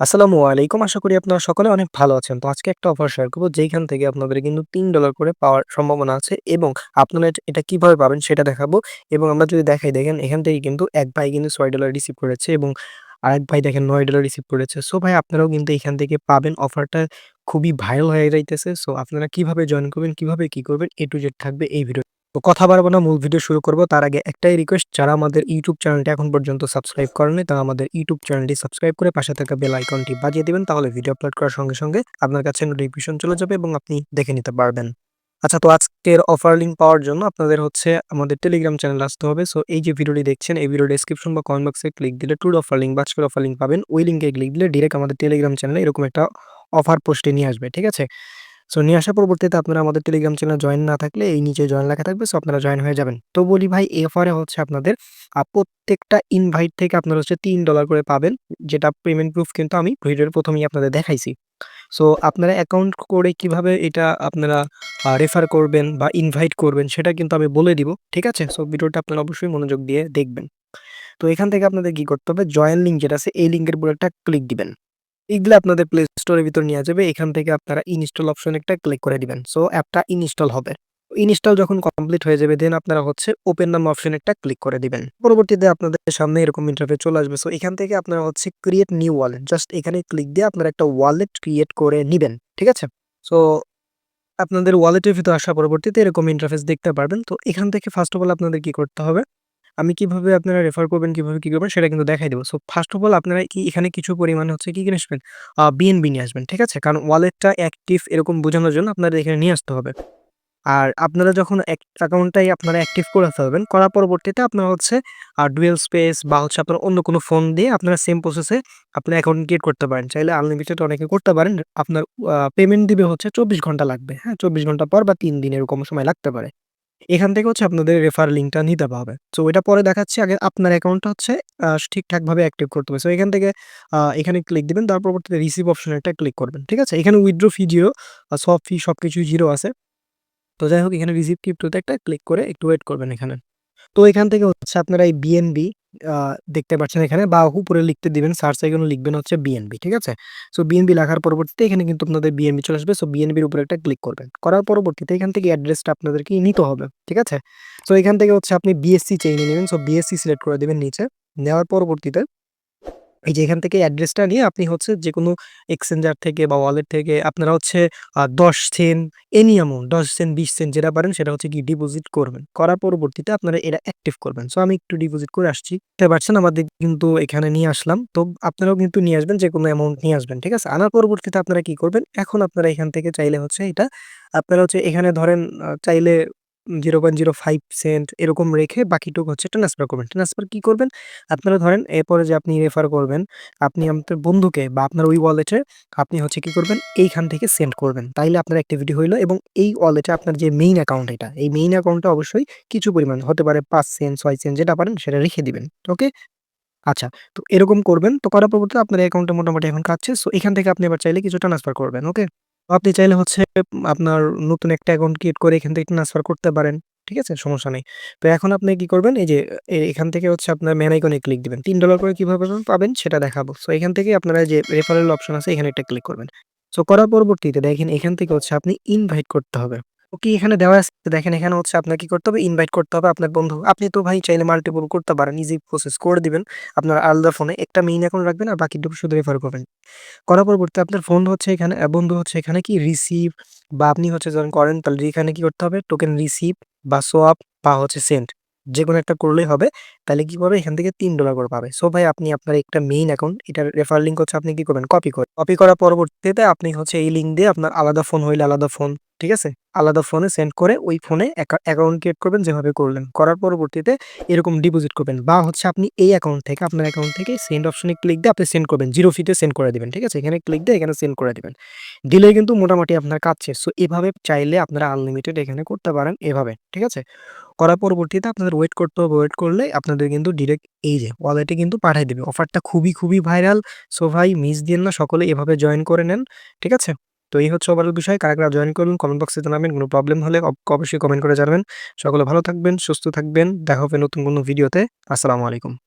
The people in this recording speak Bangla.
আসসালামু আলাইকুম। আশা করি আপনারা সকলে অনেক ভালো আছেন। তো আজকে একটা অফার শেয়ার করব যেখান থেকে আপনাদের কিন্তু তিন ডলার করে পাওয়ার সম্ভাবনা আছে এবং আপনারা এট কীভাবে পাবেন সেটা দেখাবো এবং আমরা যদি দেখাই দেখেন এখান থেকে কিন্তু এক ভাই কিন্তু ছয় ডলার রিসিভ করেছে এবং আরেক ভাই দেখেন নয় ডলার রিসিভ করেছে। সো ভাই আপনারাও কিন্তু এখান থেকে পাবেন। অফারটা খুবই ভাইরাল হয়ে যাইতেছে। সো আপনারা কীভাবে জয়েন করবেন, কীভাবে কি করবেন এ টু জেড থাকবে এই ভিডিও তো কথা বাড়াবো না মূল ভিডিও শুরু করব। তার আগে একটাই রিকোয়েস্ট যারা আমাদের ইউটিউব চ্যানেলটি এখন পর্যন্ত সাবস্ক্রাইব করেননি তারা আমাদের ইউটিউব চ্যানেলটি সাবস্ক্রাইব করে পাশে থাকা বেল আইকনটি বাজিয়ে দেবেন তাহলে ভিডিও আপলোড করার সঙ্গে, সঙ্গে আপনার কাছে নোটিফিকেশন চলে যাবে এবং আপনি দেখে নিতে পারবেন। আচ্ছা তো আজকের অফার লিঙ্ক পাওয়ার জন্য আপনাদের হচ্ছে আমাদের টেলিগ্রাম চ্যানেল আসতে হবে। সো এই যে ভিডিওটি দেখছেন এই ভিডিও ডেসক্রিপশন বা কমেন্ট বক্সে ক্লিক দিলে ট্যুর অফার লিঙ্ক বা আজকের অফার লিঙ্ক পাবেন। ওই লিঙ্কে ক্লিক দিলে ডিরেক্ট আমাদের টেলিগ্রাম চ্যানেলে এরকম একটা অফার পোস্টে নিয়ে আসবে। ঠিক আছে? সো নিয়ে আসার পরবর্তীতে আপনারা আমাদের টেলিগ্রাম চ্যানেলে জয়েন না থাকলে এই নিচে জয়েন লেখা থাকবে। সো আপনারা জয়েন হয়ে যাবেন। তো বলি ভাই এই অফারে হচ্ছে আপনাদের প্রত্যেকটা ইনভাইট থেকে আপনারা হচ্ছে তিন ডলার করে পাবেন। যেটা পেমেন্ট প্রুফ কিন্তু আমি ভিডিওর প্রথমেই আপনাদের দেখাইছি। সো আপনারা অ্যাকাউন্ট করে কীভাবে এটা আপনারা রেফার করবেন বা ইনভাইট করবেন সেটা কিন্তু আমি বলে দিব। ঠিক আছে? সো ভিডিওটা আপনারা অবশ্যই মনোযোগ দিয়ে দেখবেন। তো এখান থেকে আপনাদের কি করতে হবে জয়েন লিঙ্ক যেটা আছে, এই লিঙ্কের উপর একটা ক্লিক দিবেন। দিলে আপনাদের প্লে স্টোরের ভিতর নিয়ে যাবে। এখান থেকে আপনারা ইনস্টল অপশন একটা ক্লিক করে দিবেন। সো অ্যাপটা ইনস্টল হবে। ইনস্টল যখন কমপ্লিট হয়ে যাবে দেন আপনারা হচ্ছে ওপেন নাম অপশনে একটা ক্লিক করে দিবেন। পরবর্তীতে আপনাদের সামনে এরকম ইন্টারফেস চলে আসবে। সো এখান থেকে আপনারা হচ্ছে ক্রিয়েট নিউ ওয়ালেট জাস্ট এখানে ক্লিক দিয়ে আপনারা একটা ওয়ালেট ক্রিয়েট করে নিবেন। ঠিক আছে? সো আপনাদের ওয়ালেটের ভিতর আসা পরবর্তীতে এরকম ইন্টারফেস দেখতে পারবেন। তো, এখান থেকে ফার্স্ট অফ অল আপনাদের কি করতে হবে? আমি কীভাবে আপনারা রেফার করবেন, কীভাবে কি করবেন সেটা কিন্তু দেখাই দেবো সো ফার্স্ট অফ অল আপনারা কি এখানে কিছু পরিমাণে হচ্ছে কি, কিনে আসবেন? BNB নিয়ে আসবেন। ঠিক আছে? কারণ ওয়ালেটটা অ্যাক্টিভ এরকম বোঝানোর জন্য আপনাদের এখানে নিয়ে আসতে হবে। আর আপনারা যখন অ্যাকাউন্টটাই আপনারা অ্যাক্টিভ করে ফেলবেন, করার পরবর্তীতে আপনারা হচ্ছে আর ডুয়েল স্পেস বা হচ্ছে আপনার অন্য কোনো ফোন দিয়ে আপনারা সেম প্রসেসে আপনার অ্যাকাউন্ট ক্রিয়েট করতে পারেন। চাইলে আনলিমিটেড অনেকে করতে পারেন। আপনার পেমেন্ট দিবে হচ্ছে ২৪ ঘণ্টা লাগবে। হ্যাঁ? ২৪ ঘণ্টা পর বা তিন দিন এরকম সময় লাগতে পারে। এখান থেকে হচ্ছে আপনাদের রেফার লিঙ্কটা নিতে হবে। সো এটা পরে দেখাচ্ছি। আগে আপনার অ্যাকাউন্টটা হচ্ছে ঠিকঠাকভাবে অ্যাক্টিভ করতে হবে। সো এখান থেকে এখানে ক্লিক দিবেন। তার পরবর্তীতে রিসিভ অপশনে একটা ক্লিক করবেন। ঠিক আছে? এখানে উইথড্র ফি জিরো সব ফি সব কিছুই জিরো আছে। তো যাই হোক, এখানে রিসিভ ক্রিপ্টোতে একটা ক্লিক করে একটু ওয়েট করবেন এখানে। তো এখান থেকে হচ্ছে আপনারা এই বিএনবি দেখতে পাচ্ছেন এখানে বা উপরে লিখতে দিবেন সার্চ আইকনে লিখবেন হচ্ছে বিএনবি ঠিক আছে? সো বিএনবি লেখার পরবর্তীতে এখানে কিন্তু আপনাদের বিএনবি চলে আসবে। সো বিএনবির উপরে একটা ক্লিক করবেন। করার পরবর্তীতে এখান থেকে অ্যাড্রেসটা আপনাদেরকে নিতে হবে। ঠিক আছে? সো এখান থেকে হচ্ছে আপনি বিএসসি চেইনে নেবেন সো বিএসসি সিলেক্ট করে দেবেন নিচে। নেওয়ার পরবর্তীতে এই যে এখান থেকে অ্যাড্রেসটা নিয়ে আপনি হচ্ছে যে কোনো এক্সচেঞ্জার থেকে বা ওয়ালেট থেকে আপনারা হচ্ছে দশ সেন এনি অ্যামাউন্ট ১০ সেন্ট বিশ সেন যেটা পারেন সেটা হচ্ছে কি ডিপোজিট করবেন। করার পরবর্তীতে আপনারা এটা অ্যাক্টিভ করবেন। সো আমি একটু ডিপোজিট করে আসছি। দেখতে পারছেন আমাদের কিন্তু এখানে নিয়ে আসলাম। তো আপনারাও কিন্তু নিয়ে আসবেন যে কোনো অ্যামাউন্ট নিয়ে আসবেন। ঠিক আছে? আনার পরবর্তীতে আপনারা কি করবেন? এখন আপনারা এখান থেকে চাইলে হচ্ছে এটা, আপনারা হচ্ছে এখানে ধরেন আ চাইলে 0.05 সেন্ট এরকম রেখে বাকিটুকু হচ্ছে ট্রান্সফার করবেন। ট্রান্সফার কী করবেন? আপনারা ধরেন এরপরে যে আপনি রেফার করবেন, আপনি আপনার বন্ধুকে বা আপনার ওই ওয়ালেটে আপনি হচ্ছে কি করবেন? এইখান থেকে সেন্ড করবেন। তাইলে আপনার অ্যাক্টিভিটি হইল এবং এই ওয়ালেটে আপনার যে মেইন অ্যাকাউন্ট এটা, এই মেইন অ্যাকাউন্টে অবশ্যই কিছু পরিমাণ হতে পারে পাঁচ সেন্ট, ছয় সেন্ট যেটা পারেন সেটা রেখে দিবেন। ওকে? আচ্ছা। তো এরকম করবেন। তো করার পরবর্তী আপনার অ্যাকাউন্টে মোটামুটি এখন শেষ। সো এখান থেকে আপনি এবার চাইলে কিছু ট্রান্সফার করবেন। ওকে? আপনি চাইলে হচ্ছে আপনার নতুন একটা অ্যাকাউন্ট ক্রিয়েট করে এখান থেকে ট্রান্সফার করতে পারেন। ঠিক আছে? সমস্যা নেই। তো এখন আপনি কি করবেন? এই যে এখান থেকে হচ্ছে আপনার ম্যান আইকনে ক্লিক দিবেন। তিন ডলার করে কীভাবে পাবেন সেটা দেখাবো। সো এখান থেকে আপনারা যে রেফারেল অপশন আছে, এখানে একটা ক্লিক করবেন। সো করার পরবর্তীতে দেখেন এখান থেকে হচ্ছে আপনি ইনভাইট করতে হবে। ওকে এখানে দেওয়া আছে দেখেন এখানে হচ্ছে আপনার কি করতে হবে? ইনভাইট করতে হবে আপনার বন্ধু। আপনি তো ভাই চাইলে মাল্টিপল করতে পারেন। ইজি প্রসেস করে দিবেন। আপনার আলাদা ফোনে একটা মেইন অ্যাকাউন্ট রাখবেন আর বাকিটুকু শুধু রেফার করবেন। করার পরবর্তী আপনার ফোন হচ্ছে এখানে বন্ধু হচ্ছে এখানে কি রিসিভ বা আপনি হচ্ছে যখন করেন তাহলে এখানে কি করতে হবে? টোকেন রিসিভ বা সোয়াপ বা হচ্ছে সেন্ড যেকোনো একটা করলেই হবে। তাহলে কি পাবে? এখান থেকে তিন ডলার করে পাবে। সো ভাই আপনি আপনার একটা মেইন অ্যাকাউন্ট এটার রেফার লিঙ্ক হচ্ছে আপনি কি করবেন? কপি করবেন। কপি করার পরবর্তীতে আপনি হচ্ছে এই লিঙ্ক দিয়ে আপনার আলাদা ফোন হইলে আলাদা ফোন, ঠিক আছে? আলাদা ফোনে সেন্ড করে ওই ফোনে অ্যাকা অ্যাকাউন্ট ক্রিয়েট করবেন যেভাবে করলেন। করার পরবর্তীতে এরকম ডিপোজিট করবেন বা হচ্ছে আপনি এই অ্যাকাউন্ট থেকে আপনার অ্যাকাউন্ট থেকে সেন্ড অপশনে ক্লিক দিয়ে আপনি সেন্ড করবেন। জিরো ফিতে সেন্ড করে দিবেন। ঠিক আছে? এখানে ক্লিক দিয়ে এখানে সেন্ড করে দিবেন। দিলেই কিন্তু মোটামুটি আপনার কাজ শেষ। সো এভাবে চাইলে আপনারা আনলিমিটেড এখানে করতে পারেন এভাবে। ঠিক আছে? করার পরবর্তীতে আপনাদের ওয়েট করতে হবে। ওয়েট করলে আপনাদের কিন্তু ডিরেক্ট এই যে ওয়ালেটে কিন্তু পাঠায় দিবে। অফারটা খুবই, খুবই ভাইরাল। সো ভাই মিস দিয়েন না। সকলে এভাবে জয়েন করে নেন। ঠিক আছে? তো এই হচ্ছে ওভারঅল বিষয়। কারা, কারা জয়েন করবেন কমেন্ট বক্সে জানাবেন। কোনো প্রবলেম হলে অবশ্যই কমেন্ট করে জানাবেন। সকলে ভালো থাকবেন, সুস্থ থাকবেন। দেখা হবে নতুন কোনো ভিডিওতে। আসসালামু আলাইকুম।